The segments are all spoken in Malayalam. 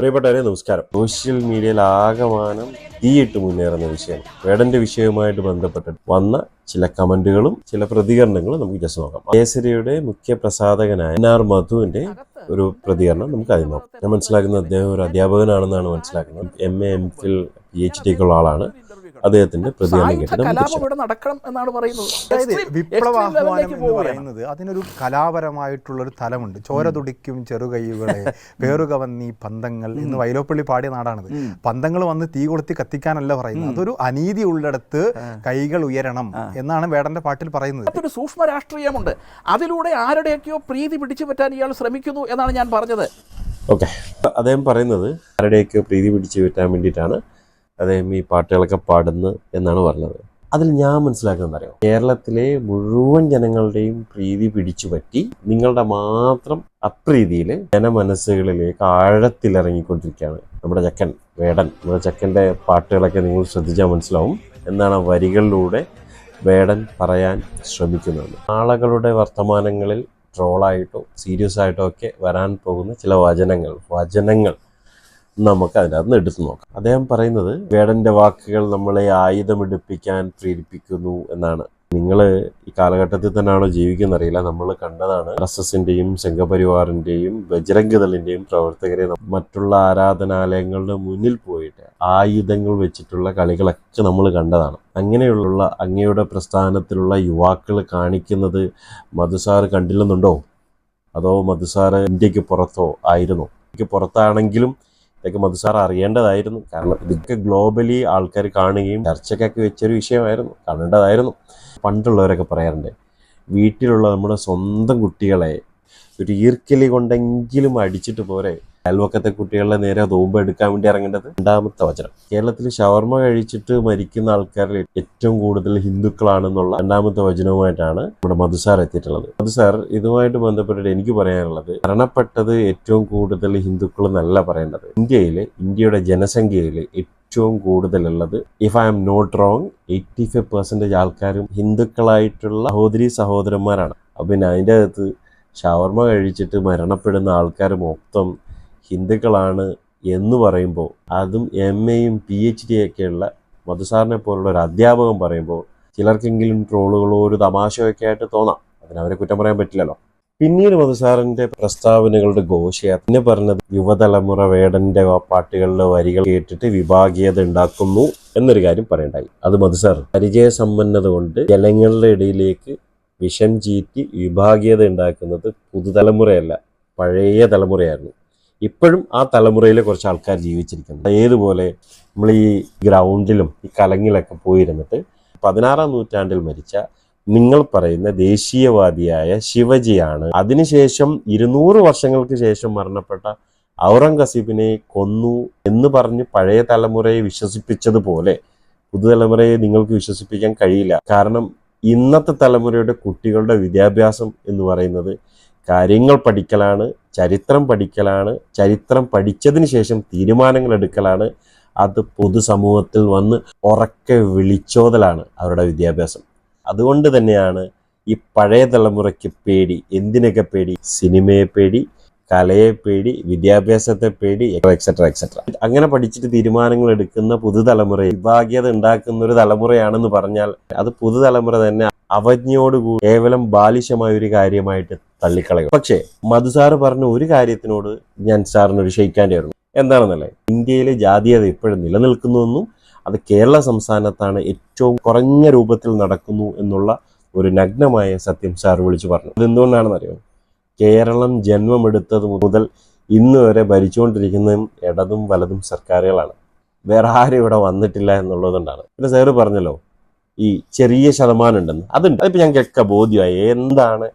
പ്രിയപ്പെട്ടവരെ നമസ്കാരം. സോഷ്യൽ മീഡിയയിൽ ആകമാനം തീയിട്ട് മുന്നേറുന്ന വിഷയം. വേടന്റെ വിഷയവുമായിട്ട് ബന്ധപ്പെട്ട് വന്ന ചില കമന്റുകളും ചില പ്രതികരണങ്ങളും നമുക്ക് ജസ്റ്റ് നോക്കാം. കേസരിയുടെ മുഖ്യ പ്രസാധകനായ എൻ ആർ മധുവിന്റെ ഒരു പ്രതികരണം നമുക്ക് ആദ്യം നോക്കാം. ഞാൻ മനസ്സിലാക്കുന്നത് അദ്ദേഹം ഒരു അധ്യാപകനാണെന്നാണ് മനസ്സിലാക്കുന്നത്. M A M Phil P H D ഒക്കെ ഉള്ള ആളാണ്. അദ്ദേഹത്തിന്റെ പറയുന്നത്. അതിനൊരു കലാപരമായിട്ടുള്ളൊരു തലമുണ്ട്. ചോര തുടിക്കും ചെറുകൈകളെ പേറുക വന്നീ പന്തങ്ങൾ എന്ന് വൈലോപ്പള്ളി പാടിയ നാടാണിത്. പന്തങ്ങൾ വന്ന് തീ കൊളുത്തി കത്തിക്കാനല്ല പറയുന്നത്. അതൊരു അനീതി ഉള്ളിടത്ത് കൈകൾ ഉയരണം എന്നാണ് വേടന്റെ പാട്ടിൽ പറയുന്നത്. അതൊരു സൂക്ഷ്മ രാഷ്ട്രീയമുണ്ട്. അതിലൂടെ ആരുടെയൊക്കെയോ പ്രീതി പിടിച്ചു പറ്റാൻ ഇയാൾ ശ്രമിക്കുന്നു എന്നാണ് ഞാൻ പറഞ്ഞത്. ഓക്കെ. അദ്ദേഹം പറയുന്നത് ആരുടെയൊക്കെ പ്രീതി പിടിച്ചു പറ്റാൻ വേണ്ടിയിട്ടാണ് അദ്ദേഹം ഈ പാട്ടുകളൊക്കെ പാടുന്നു എന്നാണ് പറഞ്ഞത്. അതിൽ ഞാൻ മനസ്സിലാക്കുന്നത് അറിയാം? കേരളത്തിലെ മുഴുവൻ ജനങ്ങളുടെയും പ്രീതി പിടിച്ചു പറ്റി നിങ്ങളുടെ മാത്രം അപ്രീതിയിൽ ജനമനസ്സുകളിലേക്ക് ആഴത്തിലിറങ്ങിക്കൊണ്ടിരിക്കുകയാണ് നമ്മുടെ ചക്കൻ വേടൻ. നമ്മുടെ ചക്കന്റെ പാട്ടുകളൊക്കെ നിങ്ങൾ ശ്രദ്ധിച്ചാൽ മനസ്സിലാവും എന്നാണ് വരികളിലൂടെ വേടൻ പറയാൻ ശ്രമിക്കുന്നത്. ആളുകളുടെ വർത്തമാനങ്ങളിൽ ട്രോളായിട്ടോ സീരിയസ് ആയിട്ടോ ഒക്കെ വരാൻ പോകുന്ന ചില വചനങ്ങൾ വചനങ്ങൾ നമുക്ക് അതിനകത്ത് നിന്ന് എടുത്തു നോക്കാം. അദ്ദേഹം പറയുന്നത് വേടന്റെ വാക്കുകൾ നമ്മളെ ആയുധമെടുപ്പിക്കാൻ പ്രേരിപ്പിക്കുന്നു എന്നാണ്. നിങ്ങൾ ഈ കാലഘട്ടത്തിൽ തന്നെയാണോ ജീവിക്കുന്ന അറിയില്ല നമ്മൾ കണ്ടതാണ് എസ് എസിന്റെയും സംഘപരിവാറിന്റെയും ബജരംഗദളിന്റെയും പ്രവർത്തകരെ മറ്റുള്ള ആരാധനാലയങ്ങളുടെ മുന്നിൽ പോയിട്ട് ആയുധങ്ങൾ വെച്ചിട്ടുള്ള കളികളൊക്കെ നമ്മൾ കണ്ടതാണ്. അങ്ങനെയുള്ള അങ്ങയുടെ പ്രസ്ഥാനത്തിലുള്ള യുവാക്കൾ കാണിക്കുന്നത് മധുസാർ കണ്ടില്ലെന്നുണ്ടോ? അതോ മധുസാർ ഇന്ത്യയ്ക്ക് പുറത്തോ ആയിരുന്നോ? ഇന്ത്യയ്ക്ക് പുറത്താണെങ്കിലും ഇതൊക്കെ മധുസാർ അറിയേണ്ടതായിരുന്നു. കാരണം ഇതൊക്കെ ഗ്ലോബലി ആൾക്കാർ കാണുകയും ചർച്ചയ്ക്കൊക്കെ വെച്ചൊരു വിഷയമായിരുന്നു. കാണേണ്ടതായിരുന്നു. പണ്ടുള്ളവരൊക്കെ പറയാറുണ്ട് വീട്ടിലുള്ള നമ്മുടെ സ്വന്തം കുട്ടികളെ ഒരു ഈർക്കലി കൊണ്ടെങ്കിലും അടിച്ചിട്ട് പോരെ. അയൽവക്കത്തെ കുട്ടികളുടെ നേരെ തൂമ്പ് എടുക്കാൻ വേണ്ടി ഇറങ്ങേണ്ടത് രണ്ടാമത്തെ വചനം. കേരളത്തിൽ ഷവർമ കഴിച്ചിട്ട് മരിക്കുന്ന ആൾക്കാരിൽ ഏറ്റവും കൂടുതൽ ഹിന്ദുക്കളാണെന്നുള്ള രണ്ടാമത്തെ വചനവുമായിട്ടാണ് നമ്മുടെ മധുസാർ എത്തിയിട്ടുള്ളത്. മധുസാർ ഇതുമായിട്ട് ബന്ധപ്പെട്ടിട്ട് എനിക്ക് പറയാനുള്ളത് മരണപ്പെട്ടത് ഏറ്റവും കൂടുതൽ ഹിന്ദുക്കൾ എന്നല്ല പറയേണ്ടത്. ഇന്ത്യയിൽ ഇന്ത്യയുടെ ജനസംഖ്യയിൽ ഏറ്റവും കൂടുതലുള്ളത് if I'm not wrong eighty five percentage ആൾക്കാരും ഹിന്ദുക്കളായിട്ടുള്ള സഹോദരി സഹോദരന്മാരാണ്. അപ്പം പിന്നെ അതിന്റെ അകത്ത് ഷവർമ കഴിച്ചിട്ട് മരണപ്പെടുന്ന ആൾക്കാർ മൊത്തം ഹിന്ദുക്കളാണ് എന്ന് പറയുമ്പോൾ അതും എം എയും പി എച്ച് ഡി ഒക്കെയുള്ള മധുസാറിനെ പോലുള്ള ഒരു അധ്യാപകൻ പറയുമ്പോൾ ചിലർക്കെങ്കിലും ട്രോളുകളോ ഒരു തമാശയൊക്കെ ആയിട്ട് തോന്നാം. അതിനവരെ കുറ്റം പറയാൻ പറ്റില്ലല്ലോ. പിന്നീട് മധുസാറിന്റെ പ്രസ്താവനകളുടെ ഘോഷയാത്ര. പിന്നെ പറഞ്ഞത് യുവതലമുറ വേടന്റെ പാട്ടുകളിലെ വരികൾ കേട്ടിട്ട് വിഭാഗീയത ഉണ്ടാക്കുന്നു എന്നൊരു കാര്യം പറയണ്ടായി. അത് മധുസാർ പരിചയസമ്പന്നത കൊണ്ട് ജനങ്ങളുടെ ഇടയിലേക്ക് വിഷം ചീറ്റി വിഭാഗീയത ഉണ്ടാക്കുന്നത് പുതുതലമുറയല്ല പഴയ തലമുറയായിരുന്നു. ഇപ്പോഴും ആ തലമുറയിൽ കുറച്ച് ആൾക്കാർ ജീവിച്ചിരിക്കുന്നത്. ഏതുപോലെ നമ്മൾ ഈ ഗ്രൗണ്ടിലും ഈ കലങ്ങിലൊക്കെ പോയിരുന്നിട്ട് പതിനാറാം നൂറ്റാണ്ടിൽ മരിച്ച നിങ്ങൾ പറയുന്ന ദേശീയവാദിയായ ശിവജിയാണ്. അതിനുശേഷം ഇരുന്നൂറ് വർഷങ്ങൾക്ക് ശേഷം മരണപ്പെട്ട ഔറംഗസീബിനെ കൊന്നു എന്ന് പറഞ്ഞ് പഴയ തലമുറയെ വിശ്വസിപ്പിച്ചതുപോലെ പുതുതലമുറയെ നിങ്ങൾക്ക് വിശ്വസിപ്പിക്കാൻ കഴിയില്ല. കാരണം ഇന്നത്തെ തലമുറയുടെ കുട്ടികളുടെ വിദ്യാഭ്യാസം എന്ന് പറയുന്നത് കാര്യങ്ങൾ പഠിക്കലാണ് ചരിത്രം പഠിക്കലാണ് ചരിത്രം പഠിച്ചതിന് ശേഷം തീരുമാനങ്ങൾ എടുക്കലാണ്. അത് പൊതുസമൂഹത്തിൽ വന്ന് ഉറക്കെ വിളിച്ചോതലാണ് അവരുടെ വിദ്യാഭ്യാസം. അതുകൊണ്ട് തന്നെയാണ് ഈ പഴയ തലമുറയ്ക്ക് പേടി എന്തിനൊക്കെ പേടി? സിനിമയെ പേടി കലയെ പേടി വിദ്യാഭ്യാസത്തെ പേടി എക്സെട്ര എക്സെട്ര അങ്ങനെ പഠിച്ചിട്ട് തീരുമാനങ്ങൾ എടുക്കുന്ന പുതുതലമുറ വിഭാഗ്യത ഉണ്ടാക്കുന്ന ഒരു തലമുറയാണെന്ന് പറഞ്ഞാൽ അത് പുതുതലമുറ തന്നെ അവജ്ഞയോടുകൂടി കേവലം ബാലിശമായ ഒരു കാര്യമായിട്ട് തള്ളിക്കളയും. പക്ഷേ മധുസാറ് പറഞ്ഞ ഒരു കാര്യത്തിനോട് ഞാൻ സാറിന് ഒരു ക്ഷയിക്കാന്റെ ആയിരുന്നു. എന്താണെന്നല്ലേ? ഇന്ത്യയിലെ ജാതീയത ഇപ്പോഴും നിലനിൽക്കുന്നുവെന്നും അത് കേരള സംസ്ഥാനത്താണ് ഏറ്റവും കുറഞ്ഞ രൂപത്തിൽ നടക്കുന്നു എന്നുള്ള ഒരു നഗ്നമായ സത്യം സാർ വിളിച്ചു പറഞ്ഞു. അതെന്തുകൊണ്ടാണെന്നറിയോ? കേരളം ജന്മമെടുത്തത് മുതൽ ഇന്ന് വരെ ഭരിച്ചുകൊണ്ടിരിക്കുന്നതും ഇടതും വലതും സർക്കാരുകളാണ്. വേറെ ആരും ഇവിടെ വന്നിട്ടില്ല എന്നുള്ളതുകൊണ്ടാണ് പിന്നെ സാറ് പറഞ്ഞല്ലോ ഈ ചെറിയ ശതമാനം ഉണ്ടെന്ന് അതുണ്ട്. അതിപ്പോൾ ഞങ്ങൾക്കൊക്കെ ബോധ്യമായി എന്താണ്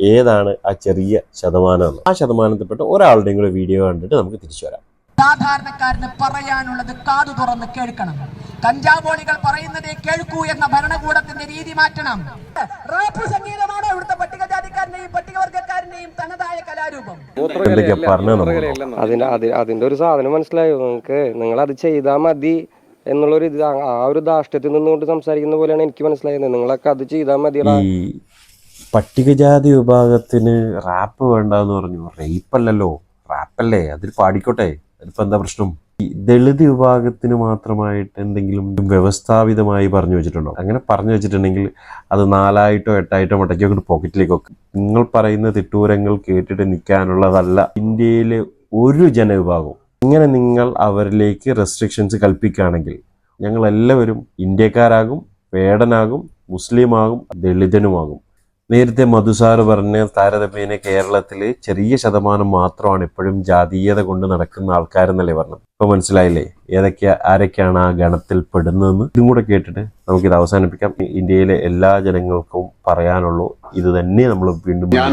ഏതാണ് ആ ചെറിയ ശതമാനം ആ ശതമാനത്തിൽപ്പെട്ട ഒരാളുടെയും കൂടെ വീഡിയോ കണ്ടിട്ട് നമുക്ക് തിരിച്ചു വരാം. സാധാരണക്കാരന് പറയാനുള്ളത് കാതു തുറന്ന് കേൾക്കണം. കഞ്ചാവോളികൾ പറയുന്നത് കേൾക്കൂ എന്ന ഭരണകൂടത്തിന്റെ രീതി മാറ്റണം. റാപ്പ് സംഗീതമാണ് ഇവിടുത്തെ പട്ടികജാതിക്കാരനെയും പട്ടികവർഗക്കാരനെയും തനതായ കലാരൂപം. അതിന്റെ അതിന്റെ ഒരു സാധനം മനസ്സിലായോ നിങ്ങൾക്ക്? നിങ്ങൾ അത് ചെയ്താൽ മതി എന്നുള്ളൊരു ഇത് ആ- ഒരു ധാർഷ്ട്യത്തിൽ നിന്നുകൊണ്ട് സംസാരിക്കുന്ന പോലെയാണ് എനിക്ക് മനസ്സിലായത്. നിങ്ങളൊക്കെ അത് ചെയ്താൽ മതി പട്ടികജാതി വിഭാഗത്തിന് റാപ്പ് വേണ്ടെന്ന് പറഞ്ഞു. റേപ്പല്ലല്ലോ. റാപ്പല്ലേ? അതിൽ പാടിക്കോട്ടെ. അതിപ്പോൾ എന്താ പ്രശ്നം? ദളിത് വിഭാഗത്തിന് മാത്രമായിട്ട് എന്തെങ്കിലും വ്യവസ്ഥാപിതമായി പറഞ്ഞു വെച്ചിട്ടുണ്ടോ? അങ്ങനെ പറഞ്ഞു വെച്ചിട്ടുണ്ടെങ്കിൽ അത് നാലായിട്ടോ എട്ടായിട്ടോ മുടക്കി അങ്ങോട്ട് പോക്കറ്റിലേക്ക് നിങ്ങൾ പറയുന്ന തിട്ടൂരങ്ങൾ കേട്ടിട്ട് നിൽക്കാനുള്ളതല്ല ഇന്ത്യയിലെ ഒരു ജനവിഭാഗവും. ഇങ്ങനെ നിങ്ങൾ അവരിലേക്ക് റെസ്ട്രിക്ഷൻസ് കൽപ്പിക്കുകയാണെങ്കിൽ ഞങ്ങൾ എല്ലാവരും ഇന്ത്യക്കാരാകും വേടനാകും മുസ്ലിമാകും ദളിതനുമാകും. നേരത്തെ മധുസാറ് പറഞ്ഞ താരതമ്യേന കേരളത്തിൽ ചെറിയ ശതമാനം മാത്രമാണ് ഇപ്പോഴും ജാതീയത കൊണ്ട് നടക്കുന്ന ആൾക്കാരെന്നല്ലേ പറഞ്ഞത്? ഇപ്പൊ മനസ്സിലായില്ലേ? ഏതൊക്കെ ആരൊക്കെയാണ് ആ ഗണത്തിൽ പെടുന്നതെന്ന്? ഇതും കൂടെ കേട്ടിട്ട് നമുക്കിത് അവസാനിപ്പിക്കാം. ഇന്ത്യയിലെ എല്ലാ ജനങ്ങൾക്കും പറയാനുള്ളൂ ഇത് തന്നെ നമ്മൾ വീണ്ടും ഞാൻ